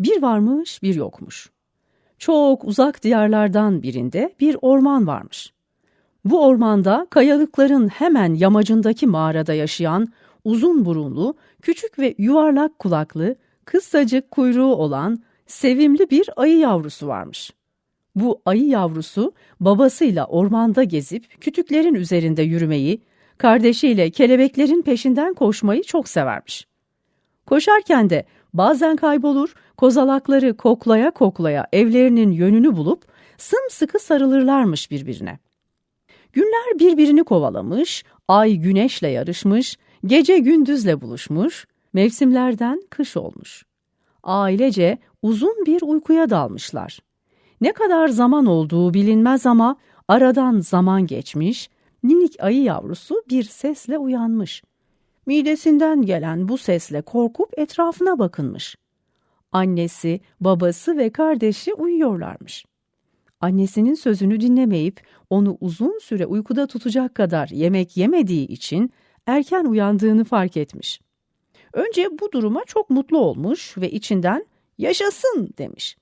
Bir varmış, bir yokmuş. Çok uzak diyarlardan birinde bir orman varmış. Bu ormanda kayalıkların hemen yamacındaki mağarada yaşayan uzun burunlu, küçük ve yuvarlak kulaklı, kısacık kuyruğu olan sevimli bir ayı yavrusu varmış. Bu ayı yavrusu babasıyla ormanda gezip kütüklerin üzerinde yürümeyi, kardeşiyle kelebeklerin peşinden koşmayı çok severmiş. Koşarken de bazen kaybolur, kozalakları koklaya koklaya evlerinin yönünü bulup sımsıkı sarılırlarmış birbirine. Günler birbirini kovalamış, ay güneşle yarışmış, gece gündüzle buluşmuş, mevsimlerden kış olmuş. Ailece uzun bir uykuya dalmışlar. Ne kadar zaman olduğu bilinmez ama aradan zaman geçmiş, minik ayı yavrusu bir sesle uyanmış. Midesinden gelen bu sesle korkup etrafına bakınmış. Annesi, babası ve kardeşi uyuyorlarmış. Annesinin sözünü dinlemeyip onu uzun süre uykuda tutacak kadar yemek yemediği için erken uyandığını fark etmiş. Önce bu duruma çok mutlu olmuş ve içinden yaşasın demiş.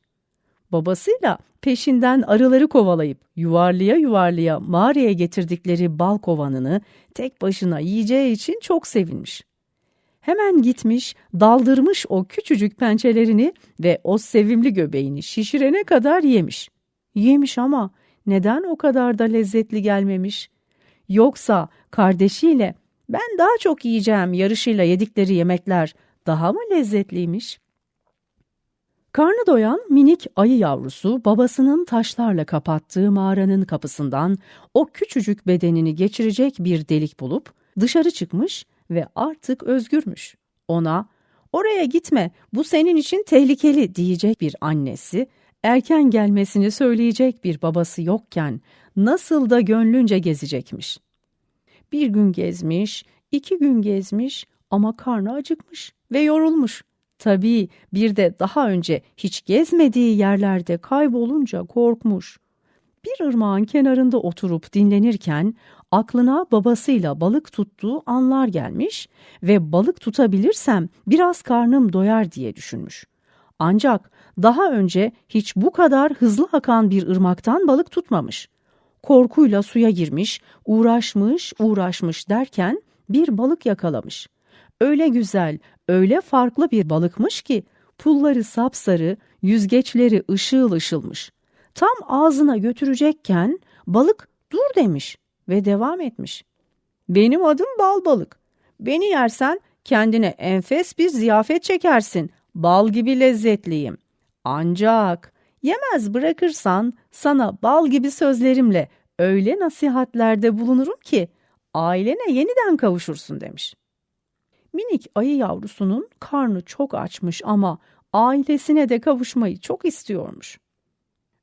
Babasıyla peşinden arıları kovalayıp yuvarlıya yuvarlıya mağaraya getirdikleri bal kovanını tek başına yiyeceği için çok sevinmiş. Hemen gitmiş, daldırmış o küçücük pençelerini ve o sevimli göbeğini şişirene kadar yemiş. Yemiş ama neden o kadar da lezzetli gelmemiş? Yoksa kardeşiyle ben daha çok yiyeceğim yarışıyla yedikleri yemekler daha mı lezzetliymiş? Karnı doyan minik ayı yavrusu babasının taşlarla kapattığı mağaranın kapısından o küçücük bedenini geçirecek bir delik bulup dışarı çıkmış ve artık özgürmüş. Ona oraya gitme bu senin için tehlikeli diyecek bir annesi, erken gelmesini söyleyecek bir babası yokken nasıl da gönlünce gezecekmiş. Bir gün gezmiş, iki gün gezmiş ama karnı acıkmış ve yorulmuş. Tabii bir de daha önce hiç gezmediği yerlerde kaybolunca korkmuş. Bir ırmağın kenarında oturup dinlenirken aklına babasıyla balık tuttuğu anlar gelmiş ve balık tutabilirsem biraz karnım doyar diye düşünmüş. Ancak daha önce hiç bu kadar hızlı akan bir ırmaktan balık tutmamış. Korkuyla suya girmiş, uğraşmış, uğraşmış derken bir balık yakalamış. Öyle güzel, öyle farklı bir balıkmış ki pulları sapsarı, yüzgeçleri ışıl ışılmış. Tam ağzına götürecekken balık dur demiş ve devam etmiş. Benim adım bal balık. Beni yersen kendine enfes bir ziyafet çekersin. Bal gibi lezzetliyim. Ancak yemez bırakırsan sana bal gibi sözlerimle öyle nasihatlerde bulunurum ki ailene yeniden kavuşursun demiş. Minik ayı yavrusunun karnı çok açmış ama ailesine de kavuşmayı çok istiyormuş.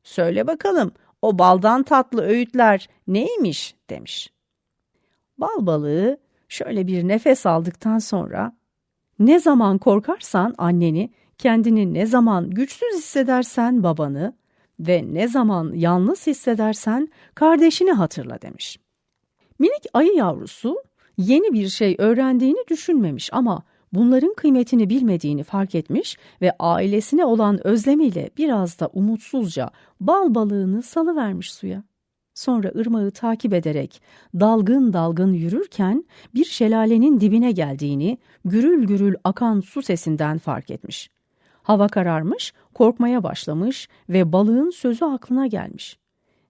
Söyle bakalım o baldan tatlı öğütler neymiş demiş. Bal balığı şöyle bir nefes aldıktan sonra ne zaman korkarsan anneni, kendini ne zaman güçsüz hissedersen babanı ve ne zaman yalnız hissedersen kardeşini hatırla demiş. Minik ayı yavrusu yeni bir şey öğrendiğini düşünmemiş ama bunların kıymetini bilmediğini fark etmiş ve ailesine olan özlemiyle biraz da umutsuzca bal balığını salıvermiş suya. Sonra ırmağı takip ederek dalgın dalgın yürürken bir şelalenin dibine geldiğini gürül gürül akan su sesinden fark etmiş. Hava kararmış, korkmaya başlamış ve balığın sözü aklına gelmiş.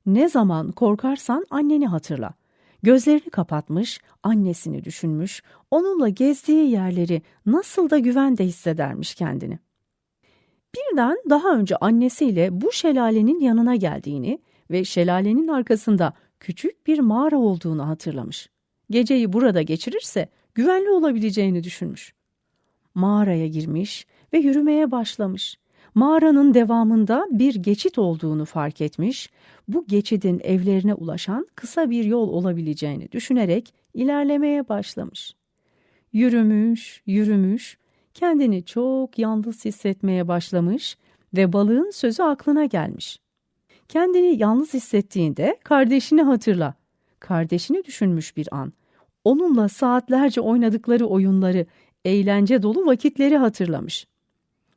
Ne zaman korkarsan anneni hatırla. Gözlerini kapatmış, annesini düşünmüş, onunla gezdiği yerleri nasıl da güvende hissedermiş kendini. Birden daha önce annesiyle bu şelalenin yanına geldiğini ve şelalenin arkasında küçük bir mağara olduğunu hatırlamış. Geceyi burada geçirirse güvenli olabileceğini düşünmüş. Mağaraya girmiş ve yürümeye başlamış. Mağaranın devamında bir geçit olduğunu fark etmiş, bu geçidin evlerine ulaşan kısa bir yol olabileceğini düşünerek ilerlemeye başlamış. Yürümüş, yürümüş, kendini çok yalnız hissetmeye başlamış ve balığın sözü aklına gelmiş. Kendini yalnız hissettiğinde kardeşini hatırla. Kardeşini düşünmüş bir an. Onunla saatlerce oynadıkları oyunları, eğlence dolu vakitleri hatırlamış.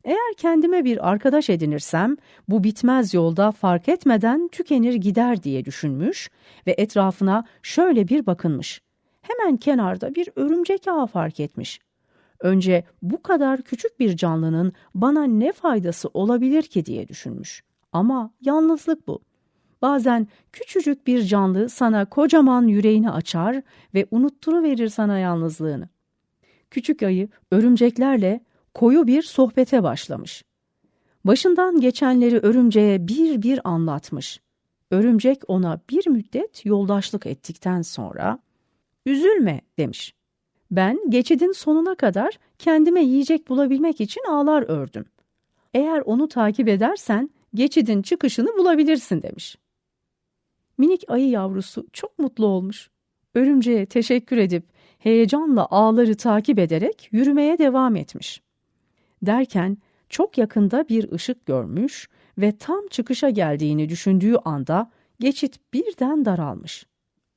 Eğer kendime bir arkadaş edinirsem bu bitmez yolda fark etmeden tükenir gider diye düşünmüş ve etrafına şöyle bir bakınmış. Hemen kenarda bir örümcek ağı fark etmiş. Önce bu kadar küçük bir canlının bana ne faydası olabilir ki diye düşünmüş. Ama yalnızlık bu. Bazen küçücük bir canlı sana kocaman yüreğini açar ve unutturuverir sana yalnızlığını. Küçük ayı örümceklerle koyu bir sohbete başlamış. Başından geçenleri örümceğe bir bir anlatmış. Örümcek ona bir müddet yoldaşlık ettikten sonra "Üzülme." demiş. Ben geçidin sonuna kadar kendime yiyecek bulabilmek için ağlar ördüm. Eğer onu takip edersen geçidin çıkışını bulabilirsin demiş. Minik ayı yavrusu çok mutlu olmuş. Örümceğe teşekkür edip heyecanla ağları takip ederek yürümeye devam etmiş. Derken çok yakında bir ışık görmüş ve tam çıkışa geldiğini düşündüğü anda geçit birden daralmış.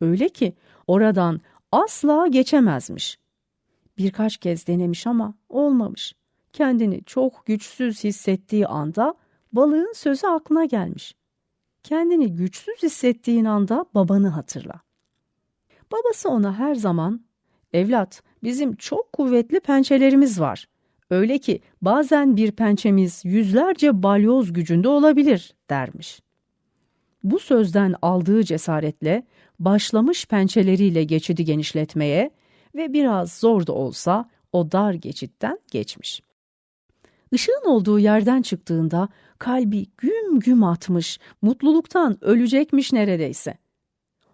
Öyle ki oradan asla geçemezmiş. Birkaç kez denemiş ama olmamış. Kendini çok güçsüz hissettiği anda balığın sözü aklına gelmiş. Kendini güçsüz hissettiğin anda babanı hatırla. Babası ona her zaman, evlat bizim çok kuvvetli pençelerimiz var. Öyle ki bazen bir pençemiz yüzlerce balyoz gücünde olabilir dermiş. Bu sözden aldığı cesaretle başlamış pençeleriyle geçidi genişletmeye ve biraz zor da olsa o dar geçitten geçmiş. Işığın olduğu yerden çıktığında kalbi güm güm atmış, mutluluktan ölecekmiş neredeyse.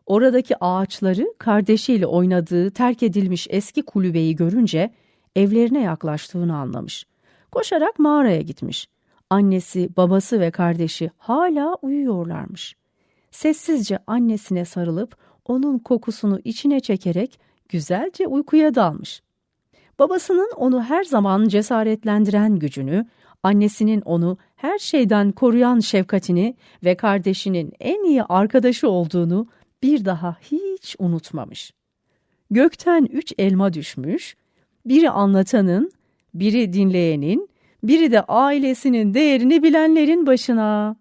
Oradaki ağaçları kardeşiyle oynadığı terk edilmiş eski kulübeyi görünce evlerine yaklaştığını anlamış. Koşarak mağaraya gitmiş. Annesi, babası ve kardeşi hala uyuyorlarmış. Sessizce annesine sarılıp onun kokusunu içine çekerek güzelce uykuya dalmış. Babasının onu her zaman cesaretlendiren gücünü, annesinin onu her şeyden koruyan şefkatini ve kardeşinin en iyi arkadaşı olduğunu bir daha hiç unutmamış. Gökten üç elma düşmüş, biri anlatanın, biri dinleyenin, biri de ailesinin değerini bilenlerin başına.